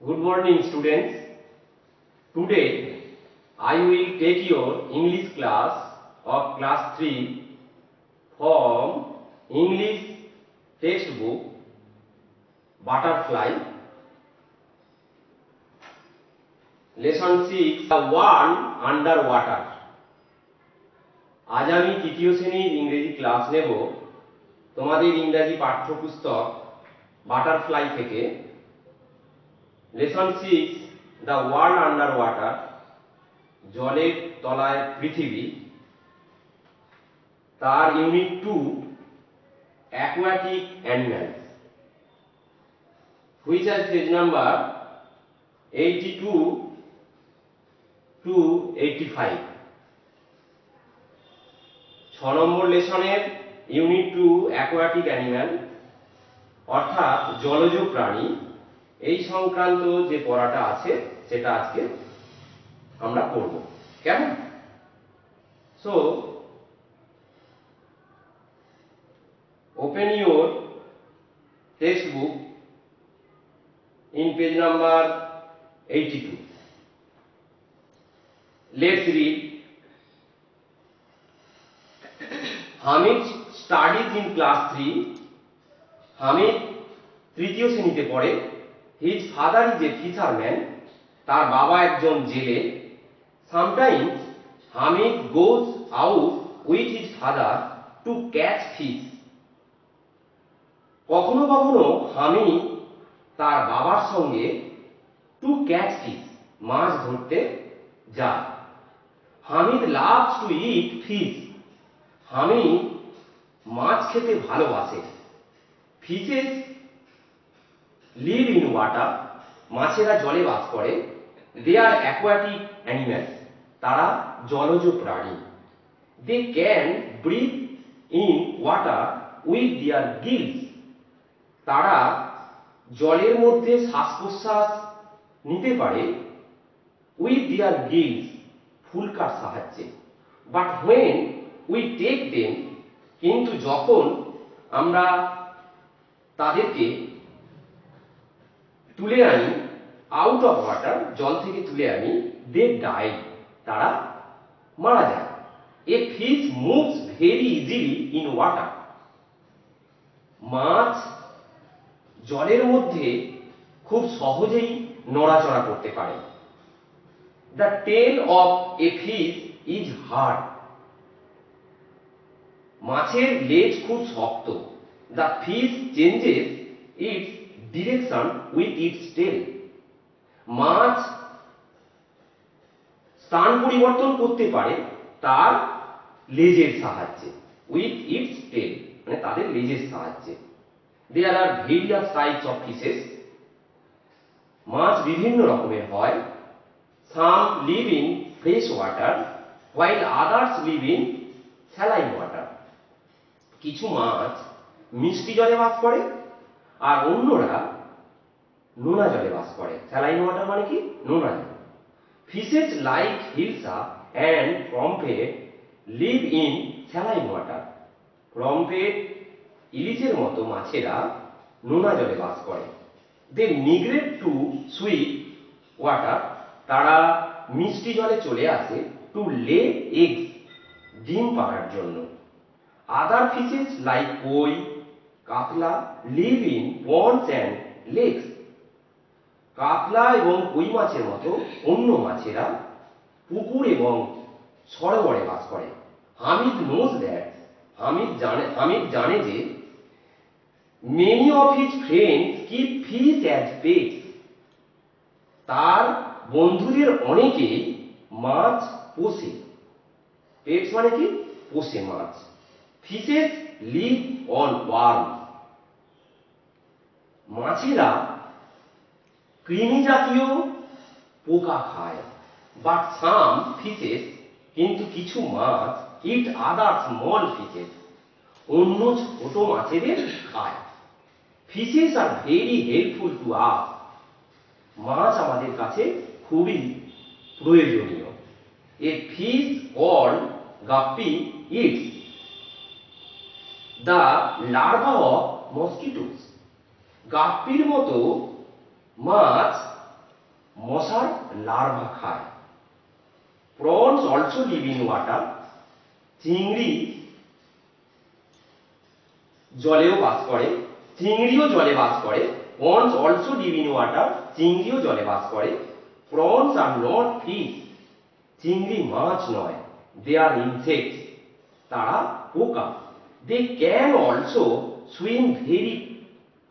Good morning, students. Today, I will take your English class of class 3 from English textbook Butterfly. Lesson 6 The One Underwater. আজ আমি তৃতীয় শ্রেণির ইংরেজি class নেব তোমাদের ইংরাজি পাঠ্যপুস্তক বাটারফ্লাই থেকে lesson six the world under water জলের তলায় পৃথিবী, তার unit two aquatic animals which has page number eighty two to eighty five ছ নম্বর লেসনের ইউনিট টু অ্যাকোয়াটিক অ্যানিম্যাল অর্থাৎ জলজ প্রাণী এই সংক্রান্ত যে পড়াটা আছে, সেটা আজকে আমরা পড়ব। কেমন? So open your textbook in page number eighty two let's read Hamid studies in class three Hamid তৃতীয় শ্রেণীতে পড়ে। His father is a fisherman তার বাবা একজন জেলে। Sometimes Hamid goes out with his father to catch fish কখনো কখনো হামিদ তার বাবার সঙ্গে টু ক্যাচ ফিশ মাছ ধরতে যায়। Hamid loves to eat fish Hamid মাছ খেতে ভালোবাসে। ফিশেস লিভ ইন ওয়াটার মাছেরা জলে বাস করে দে আর অ্যাকোয়াটিক অ্যানিম্যালস তারা জলজ প্রাণী। They can breathe in water with their gills তারা জলের মধ্যে শ্বাস প্রশ্বাস নিতে পারে উইথ দিয়ার গিলস ফুলকার সাহায্যে। But when we take them কিন্তু যখন আমরা তাদেরকে তুলে আনি আউট অফ ওয়াটার জল থেকে তুলে আনি দে ডাই তারা মারা যায়। A fish moves very easily in water মাছ জলের মধ্যে খুব সহজেই নড়াচড়া করতে পারে। The tail of a fish is hard মাছের লেজ খুব শক্ত। The fish changes its direction with its tail মাছ স্থান পরিবর্তন করতে পারে, তার লেজের সাহায্যে। উইথ ইটস টেল মানে তাদের লেজের সাহায্যে। There are various types of fishes মাছ বিভিন্ন রকমের হয়। Some live in fresh water while others live in saline water কিছু মাছ মিষ্টি জলে বাস করে আর অন্যরা নোনা জলে বাস করে। স্যালাইন ওয়াটার মানে কি? নোনা জল। Fishes like hilsa and pomfret live in saline water. Pomfret ইলিশের মতো মাছেরা নোনা জলে বাস করে। They migrate to sweet water তারা মিষ্টি জলে চলে আসে টু লে এগস ডিম পাড়ার জন্য। আদার fishes like koi katla live in ponds and lakes katla এবং কই মাছের মতো অন্য মাছেরা পুকুর এবং সরোবরে বাস করে। হামিদ নোজ দ্যাট হামিদ জানে হামিদ জানে যে many of his friends keep fish as pets তার বন্ধুদের অনেকেই মাছ পোষে। পেটস মানে কি? পোষে মাছ। ফিশেস লিভ অন ওয়ার্ম মাছেরা কৃমি জাতীয় পোকা খায়। বাট সাম ফিশেস কিন্তু কিছু মাছ ইট আদার স্মল ফিশেস অন্য ছোট মাছেদের খায়। Fishes are very helpful to us. মাছ আমাদের কাছে খুবই প্রয়োজনীয়। A fish all guppy eats. The larva of mosquitoes. গাপ্পির মতো মাছ মশার লার্ভা খায়। প্রনস অলসো লিভ ওয়াটার চিংড়ি জলেও বাস করে, চিংড়িও জলে বাস করে, প্রনস অলসো লিভ ওয়াটার চিংড়িও জলে বাস করে। প্রনস আর নট ফিশ চিংড়ি মাছ নয়, দে আর ইনসেক্টস, তারা পোকা। They can also swim very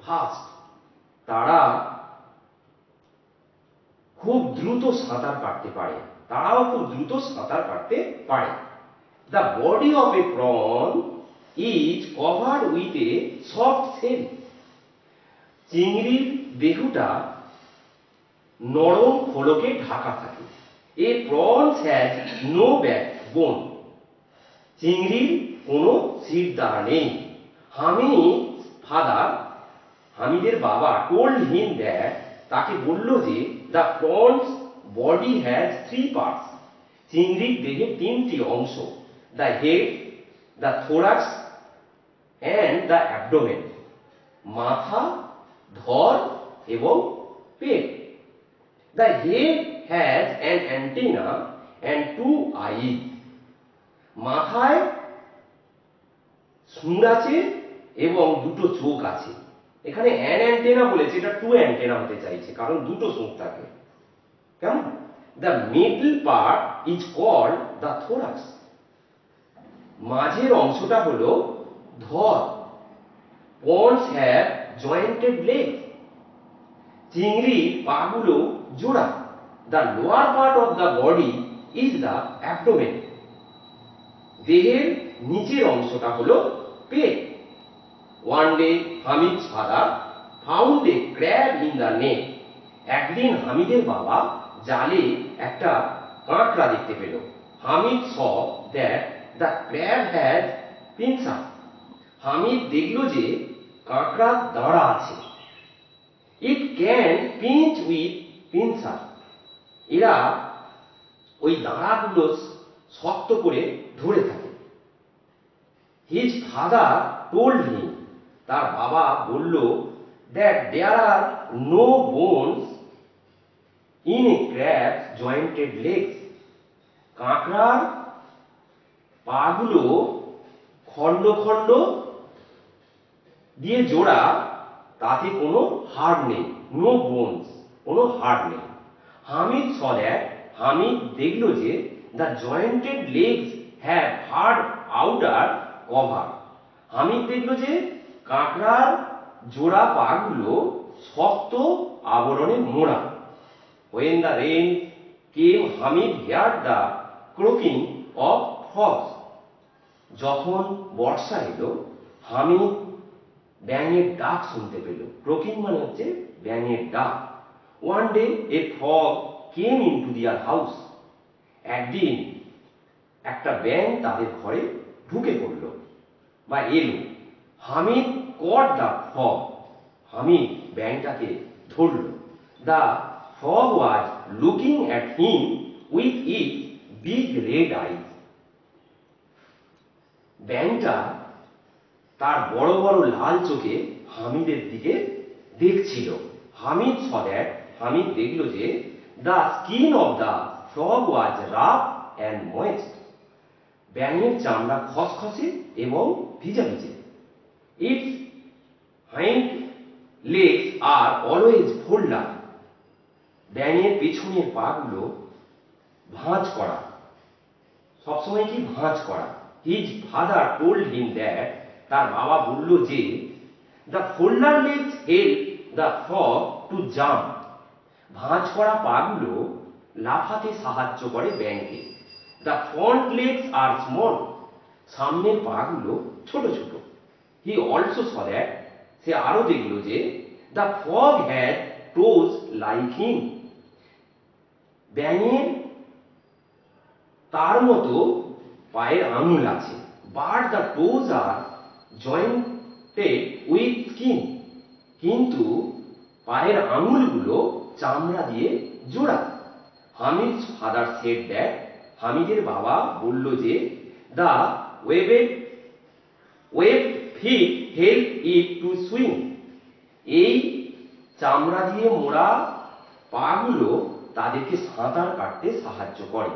fast. তারা খুব দ্রুত সাঁতার কাটতে পারে। তারাও খুব দ্রুত সাঁতার কাটতে পারে। The body of a prawn is covered with a soft shell চিংড়ির দেহটা নরম খোলকে ঢাকা থাকে। A prawns has no backbone চিংড়ির কোনো দ্বারা নেই। হামি ফাদার হামিদের বাবা টোল্ড হিম দ্যাট তাকে বলল যে the prawn's body has three parts চিংড়ির দেহে তিনটি অংশ the head the thorax and the abdomen মাথা, ধর এবং পেট। The head has an antenna and two eyes মাথায় সুর আছে এবং দুটো চোখ আছে। এখানে অ্যান অ্যান্টেনা বলেছে, এটা টু অ্যান্টেনা হতে চাইছে, কারণ দুটো চোখ থাকে। কেমন? The middle part is called the thorax মাঝের অংশটা হলো ধর। পন্স হ্যাভ জয়েন্টেড লেগ চিংড়ির পাগুলো জোড়া। The lower part of the body is the abdomen দেহের নিচের অংশটা হলো পেট। One day Hamid father found a crab in the net একদিন হামিদের বাবা জালে একটা কাঁকড়া দেখতে পেল। Hamid saw that the crab has pincers Hamid দেখল যে কাঁকড়া দাঁড়া আছে। It can pinch with pincers এরা ওই দাঁড়াগুলো শক্ত করে ধরে থাকে। হিজ ফাদার টোল্ড হিম তার বাবা বলল that there are no bones in a crab jointed legs কাঁকড়ার পাগুলো খণ্ড খণ্ড দিয়ে জোড়া, তাতে কোনো হাড় নেই নো বোনস কোনো হাড় নেই। হামিদ স দ্যাট হামিদ দেখল যে the jointed legs have hard outer cover Hamid দেখল যে কাঁকড়ার জোড়া পাগুলো শক্ত আবরণে মোড়া। When the rain came Hamid heard the croaking of frogs যখন বর্ষা এলো হামিদ ব্যাঙের ডাক শুনতে পেল। ক্রোকিং মানে হচ্ছে ব্যাঙের ডাক। One day a frog came in to their house একদিন একটা ব্যাঙ তাদের ঘরে ঢুকে পড়ল বা এলো। Hamid caught the frog Hamid ব্যাঙটাকে ধরল the frog was looking at him with its big red eyes ব্যাঙটা তার বড় বড় লাল চোখে হামিদের দিকে দেখছিল। হামিদ সদ্যাট হামিদ দেখল যে the skin of the frog was rough and moist ব্যাঙের চামড়া খসখসে এবং ভিজা ভিজে। Its hind legs are always folded ব্যাঙের পেছনের পাগুলো ভাঁজ করা। সবসময় কি ভাঁজ করা? His father told him that তার বাবা বলল যে the folded legs help the frog to jump ভাঁজ করা পাগুলো লাফাতে সাহায্য করে ব্যাংকে the front legs are small সামনের পাগুলো ছোট ছোট। হি অলসো স দ্যাট সে আরও দেখল যে the frog had toes like him ব্যাঙের তার মতো পায়ের আঙুল আছে but the toes are jointed with skin কিন্তু পায়ের আঙুলগুলো চামড়া দিয়ে জোড়া। হামিদ ফাদার সেট দ্যাট হামিদের বাবা বলল যে the webbed web feet help to swim এই চামড়া দিয়ে মোড়া পাগুলো তাদেরকে সাঁতার কাটতে সাহায্য করে।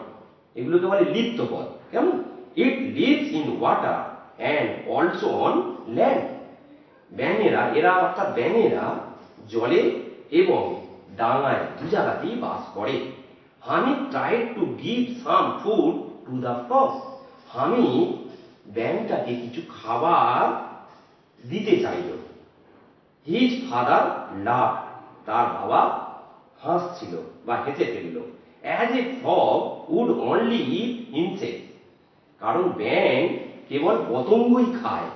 এগুলোকে বলে লিপ্ত পদ। কেমন? It lives in water and also on land ব্যাঙেরা, এরা অর্থাৎ ব্যাঙেরা জলে এবং ডাঙায় দু জায়গাতেই বাস করে। Hamid tried to give some food to the frog Hamid ব্যাংটাকে কিছু খাবার দিতে চাইল। হিজ ফাদার লাভ তার বাবা হাসছিল বা হেসে ফেলল। As a frog would only eat insect কারণ ব্যাং কেবল পতঙ্গই খায়।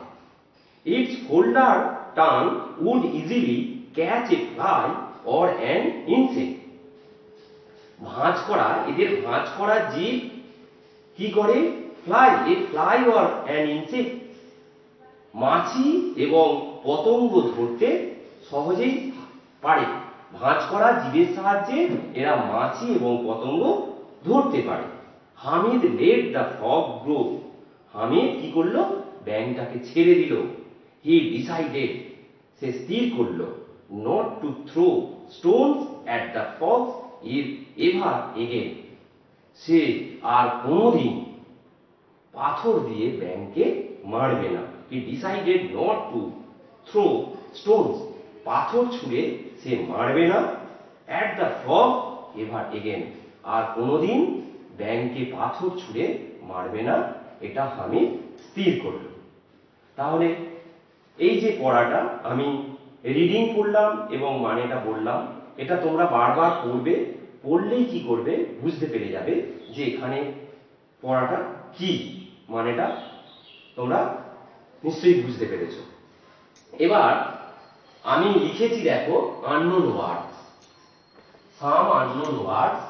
Its holder tongue would easily catch a fly or an insect ভাঁজ করা, এদের ভাঁজ করা জীব কি করে? Fly a fly or an insect মাছি এবং পতঙ্গ ধরতে সহজেই পারে। ভাঁজ করা জীবের সাহায্যে এরা মাছি এবং পতঙ্গ ধরতে পারে। Hamid let the frog grow Hamid কি করল? ব্যাংটাকে ছেড়ে দিল। He decided. সে স্থির করল। Not to throw stones at the frog if ever again. সে আর কোনোদিন পাথর দিয়ে ব্যাংকে মারবে না। He decided not to throw stones পাথর ছুঁড়ে সে মারবে না। At the frog ever again আর কোনোদিন ব্যাংকে পাথর ছুঁড়ে মারবে না। এটা আমি স্থির করল। তাহলে এই যে পড়াটা, আমি রিডিং করলাম এবং মানেটা বললাম, এটা তোমরা বারবার পড়বে। পড়লেই কি করবে? বুঝতে পেরে যাবে যে এখানে পড়াটা কি? মানেটা তোমরা নিশ্চয়ই বুঝতে পেরেছ। এবার আমি লিখেছি, দেখো unknown words some unknown words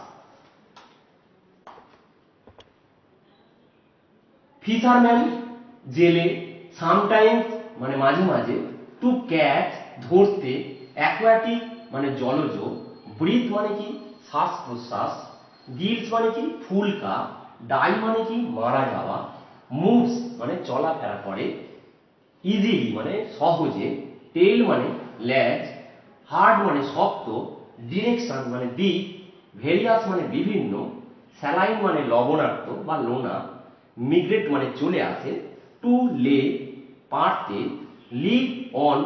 fisherman জেলে সামটাইমস মানে মাঝে মাঝে টু ক্যাচ ধরতে অ্যাকোয়াটিক মানে জলজ ব্রিথ মানে কি? শ্বাস প্রশ্বাস। গিলস মানে কি? ফুলকা। ডাই মানে কি? মারা যাওয়া। মুভস মানে চলাফেরা করে। ইজিলি মানে সহজে টেল মানে ল্যাজ হার্ড মানে শক্ত ডিরেকশন মানে দিক ভেরিয়াস মানে বিভিন্ন স্যালাইন মানে লবণাক্ত বা লোনা মিগ্রেট মানে চলে আসে টু লে পারতে লিভ অন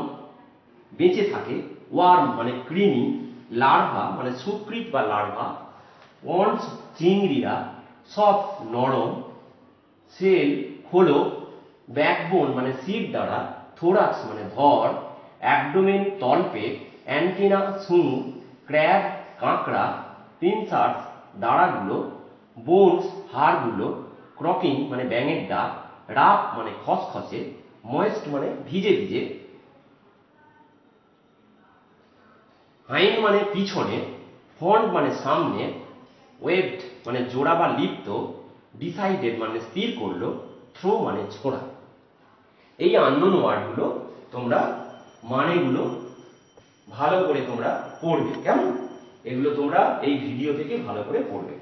বেঁচে থাকে ওয়ার্ম মানে কৃমি লার্ভা মানে সুকৃত বা লার্ভা ওয়ান্স চিংড়িরা সফট নরম সেল হলো ব্যাকবোন মানে সিট দ্বারা থোরাক্স মানে ধর অ্যাবডোমেন তলপেট অ্যান্টিনা সুনু ক্র্যাব কাঁকড়া পিনসার্স দাঁড়াগুলো বোনস হাড়গুলো ক্রকিং মানে ব্যাঙের ডাক রাপ মানে খসখসে ময়েস্ট মানে ভিজে ভিজে হাইন মানে পিছনে ফ্রন্ট মানে সামনে ওয়েবড মানে জোড়া বা লিপ্ত ডিসাইডেড মানে স্থির করল থ্রো মানে ছোড়া। এই আননোন ওয়ার্ডগুলো তোমরা মানেগুলো ভালো করে তোমরা পড়বে, কেমন? এগুলো তোমরা এই ভিডিও থেকে ভালো করে পড়বে।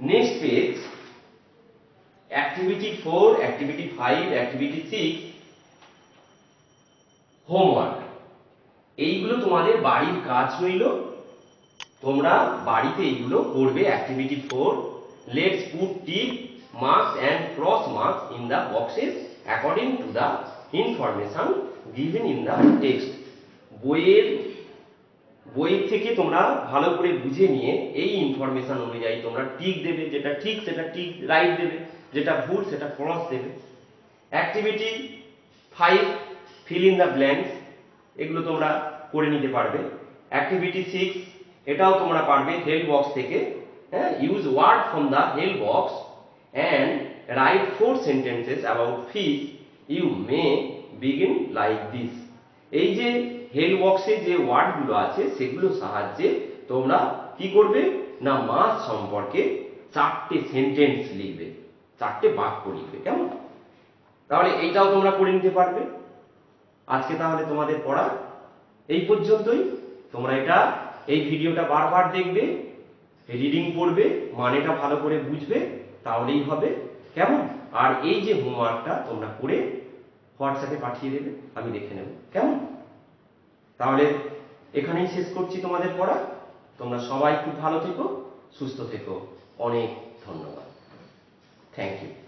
Next page activity four activity five activity six homework এইগুলো তোমাদের বাড়ির কাজ রইল। তোমরা বাড়িতে এইগুলো করবে activity four let's put tick marks and cross marks in the boxes according to the information given in the text বইয়ের, বই থেকে তোমরা ভালো করে বুঝে নিয়ে এই ইনফরমেশন অনুযায়ী তোমরা টিক দেবে, যেটা ঠিক সেটা ঠিক রাইট দেবে, যেটা ভুল সেটা ক্রস দেবে। Activity five fill in the blanks এগুলো তোমরা করে নিতে পারবে। অ্যাক্টিভিটি সিক্স এটাও তোমরা পারবে হেল্প বক্স থেকে। হ্যাঁ use word from the help box and write four sentences about fish you may begin like this এই যে হেল্প বক্সে যে ওয়ার্ডগুলো আছে, সেগুলো সাহায্যে তোমরা কি করবে? না মাছ সম্পর্কে চারটে সেন্টেন্স লিখবে। চারটে বাক্য লিখবে, কেমন? তাহলে এইটাও তোমরা করে নিতে পারবে। আজকে তাহলে তোমাদের পড়া এই পর্যন্তই। তোমরা এটা, এই ভিডিওটা বারবার দেখবে রিডিং পড়বে, মানেটা ভালো করে বুঝবে, তাহলেই হবে। কেমন? আর এই যে হোমওয়ার্কটা তোমরা করে হোয়াটসঅ্যাপে পাঠিয়ে দেবে, আমি দেখে নেব। কেমন? তাহলে এখানেই শেষ করছি তোমাদের পড়া। তোমরা সবাই খুব ভালো থেকো, সুস্থ থেকো। অনেক ধন্যবাদ। Thank you